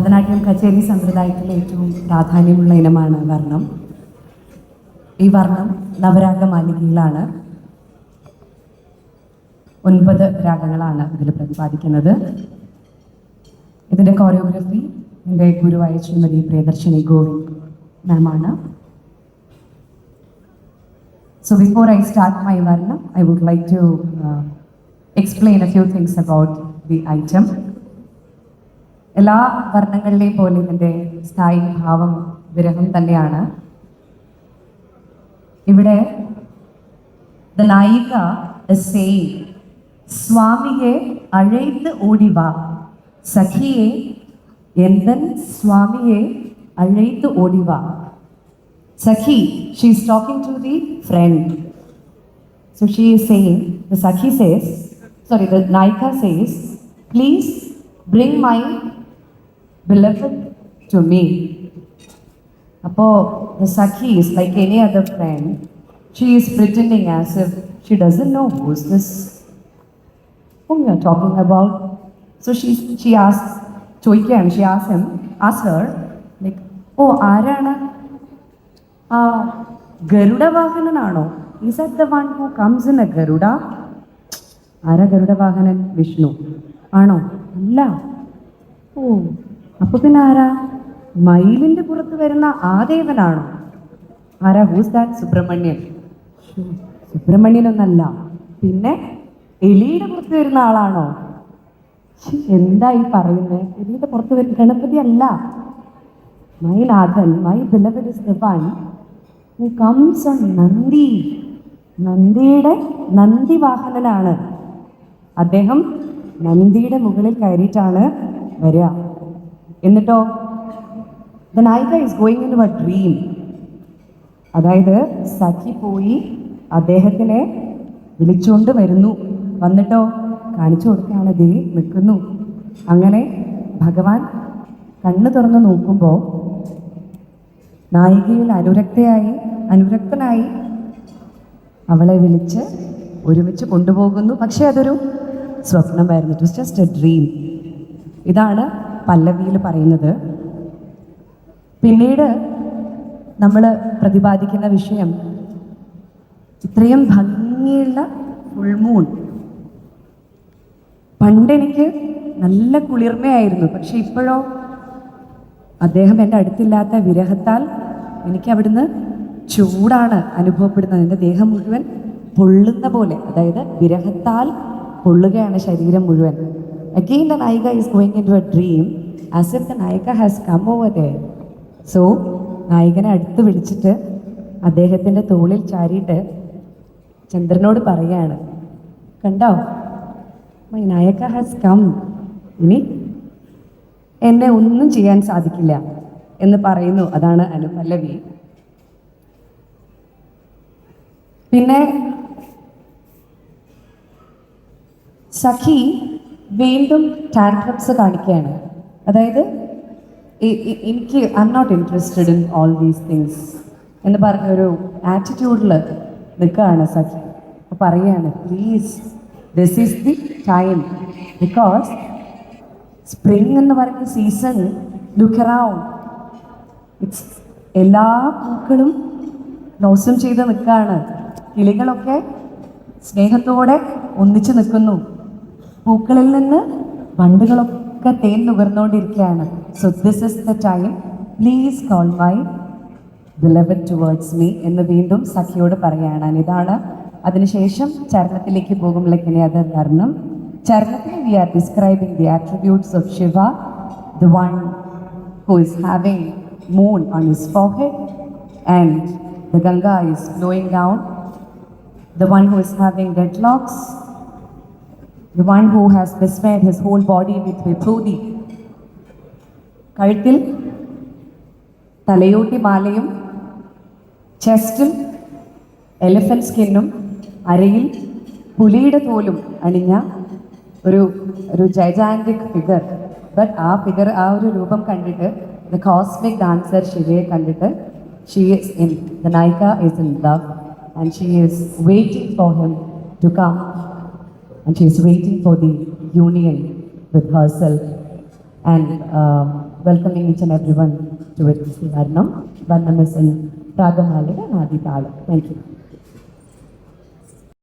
ഭരതനാട്യം കച്ചേരി സമ്പ്രദായത്തിലെ ഏറ്റവും പ്രാധാന്യമുള്ള ഇനമാണ് വർണം. ഈ വർണം നവരാഗ മാലികയിലാണ്. ഒൻപത് രാഗങ്ങളാണ് ഇതിൽ പ്രതിപാദിക്കുന്നത്. ഇതിന്റെ കോറിയോഗ്രഫി എന്റെ ഗുരുവായ Shrimati Priyadarshini Govind മാമാണ്. So before I start my Varna, I would like to uh, a few things things the item. എല്ലാ വർണ്ണങ്ങളിലെയും പോലെ ഇതിൻ്റെ സ്ഥായി ഭാവം വിരഹം തന്നെയാണ് ഇവിടെ ദ നായിക സെയിം സ്വാമിയെ അഴൈത്ത് ഓടിവാ സഖിയെ എന്തൻ സ്വാമിയെ അഴൈത്ത് ഓടിവാ Sakhi, she is talking to the friend. So she is saying, the Sakhi says, sorry, the Naika says, please bring my beloved to me. Apo, the Sakhi is like any other friend. She is pretending as if she doesn't know who's this whom you're talking about. So she she asks Choikya and she asks him, asks her, like, oh Arana, uh Garuda Vahananano. Is that the one who comes in a Garuda? Ara Garuda Vahanan Vishnu. Ano? Allah. Oh. അപ്പൊ പിന്നെ ആരാ? മയിലിന്റെ പുറത്ത് വരുന്ന ആ ദേവനാണോ? ആരാ? Who's that Subrahmanyan. സുബ്രഹ്മണ്യനൊന്നല്ല. പിന്നെ എലിയുടെ പുറത്ത് വരുന്ന ആളാണോ? എന്താ ഈ പറയുന്നത് എലിയുടെ പുറത്ത് വരുന്ന ഗണപതി അല്ല. My nathan my beloved is the one who comes on Nandi. നന്ദിയുടെ നന്ദി വാഹനനാണ് അദ്ദേഹം നന്ദിയുടെ മുകളിൽ കയറിയിട്ടാണ് വരിക. എന്നിട്ടോ? The nayika is going in a dream അതായത് സഖി പോയി അദ്ദേഹത്തിനെ വിളിച്ചുകൊണ്ട് വരുന്നു. വന്നിട്ടോ? കാണിച്ചു കൊടുക്കുകയാണ് ദേ നിൽക്കുന്നു. അങ്ങനെ ഭഗവാൻ കണ്ണ് തുറന്ന് നോക്കുമ്പോൾ നായികയിൽ അനുരക്തയായി അനുരക്തനായി അവളെ വിളിച്ച് ഒരുമിച്ച് കൊണ്ടുപോകുന്നു. പക്ഷേ അതൊരു സ്വപ്നമായിരുന്നു. It was just a dream ഇതാണ് പല്ലവിയിൽ പറയുന്നത്. പിന്നീട് നമ്മൾ പ്രതിപാദിക്കുന്ന വിഷയം ഇത്രയും ഭംഗിയുള്ള ഫുൾമൂൺ പണ്ടെനിക്ക് നല്ല കുളിർമയായിരുന്നു പക്ഷെ ഇപ്പോഴോ അദ്ദേഹം എന്റെ അടുത്തില്ലാത്ത വിരഹത്താൽ എനിക്ക് അവിടുന്ന് ചൂടാണ് അനുഭവപ്പെടുന്നത്. എന്റെ ദേഹം മുഴുവൻ പൊള്ളുന്ന പോലെ അതായത് വിരഹത്താൽ പൊള്ളുകയാണ് ശരീരം മുഴുവൻ. The nayika is going in to a dream as if the nayika has come over there so നായകനെ അടുത്ത് വിളിച്ചിട്ട് അദ്ദേഹത്തിന്റെ തോളിൽ ചാരിയിട്ട് ചന്ദ്രനോട് പറയാണ് കണ്ടോ? മൈ നായക ഹാസ് കം ഇനി എന്നെ ഒന്നും ചെയ്യാൻ സാധിക്കില്ല എന്ന് പറയുന്നു. അതാണ് അനുപല്ലവി പിന്നെ സഖി വീണ്ടും ടാൻട്രംസ് കാണിക്കുകയാണ്. അതായത് എനിക്ക് I am not interested in all these things എന്ന് പറഞ്ഞ ഒരു ആറ്റിറ്റ്യൂഡിൽ നിൽക്കുകയാണ് സഖി. പറയുകയാണ് please this is the time because spring എന്ന് പറയുന്ന സീസൺ ലുക്ക് അറൗണ്ട് ഇറ്റ്സ് എല്ലാ പൂക്കളും നോസം ചെയ്ത് നിൽക്കുകയാണ്. കിളികളൊക്കെ സ്നേഹത്തോടെ ഒന്നിച്ച് നിൽക്കുന്നു. പൂക്കളിൽ നിന്ന് വണ്ടുകളൊക്കെ തേൻ നുകർന്നുകൊണ്ടിരിക്കുകയാണ് so this is the time please call my beloved towards me എന്ന് വീണ്ടും സഖിയോട് പറയുകയാണ് And ഇതാണ് അതിനുശേഷം ചരണത്തിലേക്ക് പോകുമ്പോഴേക്കിനെ അത് വർണ്ണം ചരണത്തിൽ we are describing the attributes of Shiva the one who is having moon on his forehead and the Ganga is flowing down, the one who is having dreadlocks, the one who has besmeared his whole body with vibhuti. കഴുത്തിൽ തലയോട്ടി മാലയും ചെസ്റ്റിൽ elephant സ്കിന്നും അരയിൽ പുലിയുടെ തോലും അണിഞ്ഞ ഒരു ഒരു gigantic figure but ആ figure ആ ഒരു രൂപം കണ്ടിട്ട് ദ കോസ്മിക് ഡാൻസർ ശിവയെ കണ്ടിട്ട് she is in the nayika is in love and she is waiting for him to come and she is waiting for the union with herself and uh, welcoming each and everyone to it. Varnam, Varnam is in Ragamale and Adi Thank you.